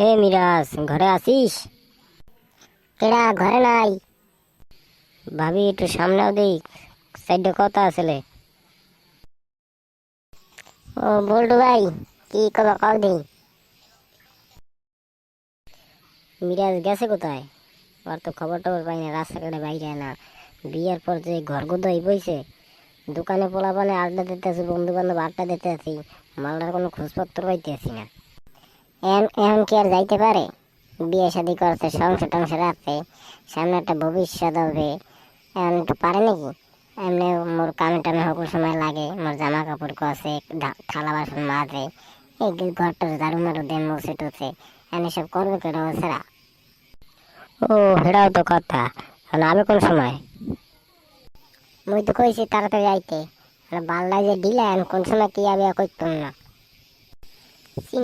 হে মিরাজ, ঘরে আসিস কেডা, ঘরে নাই? ভাবি, একটু সামনেও দিক সাইডে কথা আসলে ও, বল্টু ভাই, কি কবা কল দি মিরাজ গেছে কোথায়? ওর তো খবর টবর পাই না, রাস্তাঘাটে বাইরে না। বিয়ের পর যে ঘর গোদাই বইছে, দোকানে পোলা পানে আড্ডা দিতে আছি বন্ধু বান্ধব আড্ডা দিতে আছি মালটার কোনো খোঁজপত্র পাইতে আছি না। এখন কি আর যাইতে পারে? বিয়ে শাদি করছে সংসার টংসার আছে সামনে একটা ভবিষ্যৎ হবে এখন একটু পারে নাকি? এমনি মোর কামে টামে সকল সময় লাগে, মোর জামা কাপড় কষে থালা বাসন মাজে, এই ঘরটা ঝাড়ু মারু দেন মুছে টুছে এনে সব করবে কেটে সেরা ও হেরাও তো কথা এখন আমি কোন সময়? মুই তো কইছি তাড়াতাড়ি আইতে বাল্লা যে এখন কোন সময় কি আবে কইতাম না?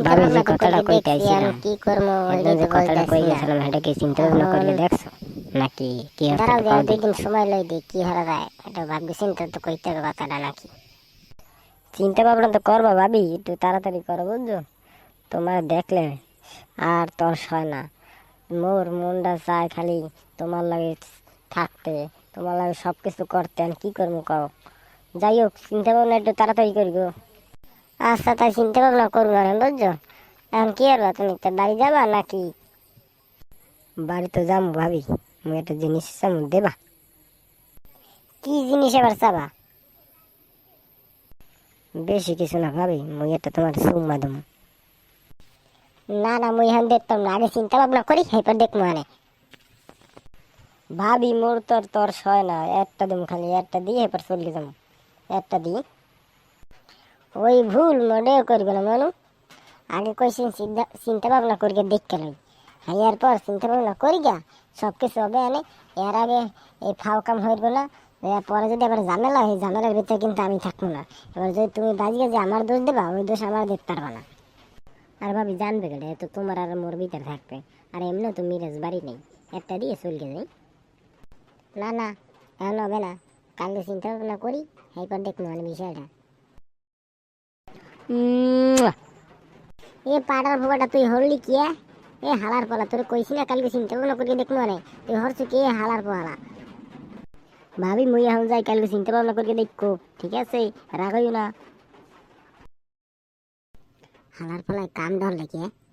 ভাবি যে ভাবনা তো কথাটা কইতে কইতে আইছিলাম। কি করব একদম যে কথাটা কই কই গেছিলাম সেটাকে চিন্তা ভাবনা করলে দেখছ? নাকি কি হচ্ছে? দাঁড়াও একটু দাঁড়াও কও দুই দিন সময় লই দি কি হারা যায় এটা ভাবছি চিন্তা তো কইতে হবে কথাটা নাকি। চিন্তা ভাবনা তো করবা ভাবি একটু তাড়াতাড়ি করো বুঝছ? তোমার দেখলে আর তোর সয় না। মোর মনটা চায় খালি তোমার লাগে থাকতে তোমার লাগে সব কিছু করতে আর কি করব কও? যাই হোক চিন্তা ভাবনা একটু তাড়াতাড়ি করি গো। আচ্ছা তাই চিন্তা ভাবনা করব না বুঝছ? এখন কি করবা তুমি? তো বাড়ি যাবা নাকি? বাড়ি তো যাব ভাবি। আমি একটা জিনিস চাবো দেবা। কি জিনিস এবার চাবা? বেশি কিছু না ভাবি মুই একটা তোমার সুম্মা দেবো। না না মুই এখন দেখতাম না। আগে চিন্তা ভাবনা করি এরপর দেখব মানে। ভাবি মোর তোর তোর সয় না। একটা দেবো খালি একটা দিয়ে এরপর চলে যাব। একটা দিই ওই ভুল মোটেও করবে না, মানু। আগে কইছি চিন্তা ভাবনা করি দেখতে লই। হাইয়ার পর চিন্তা ভাবনা করি গা সব কিছু হবে আনে। এর আগে এই ফাও কাম হইব না, এর পরে যদি আবার ঝামেলা হয়, ঝামেলার ভিতরে কিন্তু আমি থাকব না। এবার যদি তুমি বাজিয়ে যে আমার দোষ দেবা, ওই দোষ আমার দেখতে পারবা না। আর ভাবি জানবে কেটে তো তোমার আর মোর ভিতরে থাকবে। আর এমনিও তো মিরাজ বাড়ি নেই, একটা দিয়ে চলকে যাই না না, এখন হবে না। কালকে চিন্তা ভাবনা করি, এরপর দেখব মানে বিষয়টা। এ পাড়ার বাবাটা তুই হরলি কি? এ? হালার পালা, তোর কইছি না কালকে চিন্তা ভাবনা করিয়ে দেখব রে। তুই হরছ কি? হালার পালা। ভাবি, মুই এখন যাই, কালকে চিন্তা ভাবনা করিয়ে দেখব। ঠিক আছে? রাগইও না। হালার পালায় কাম ডর লেগে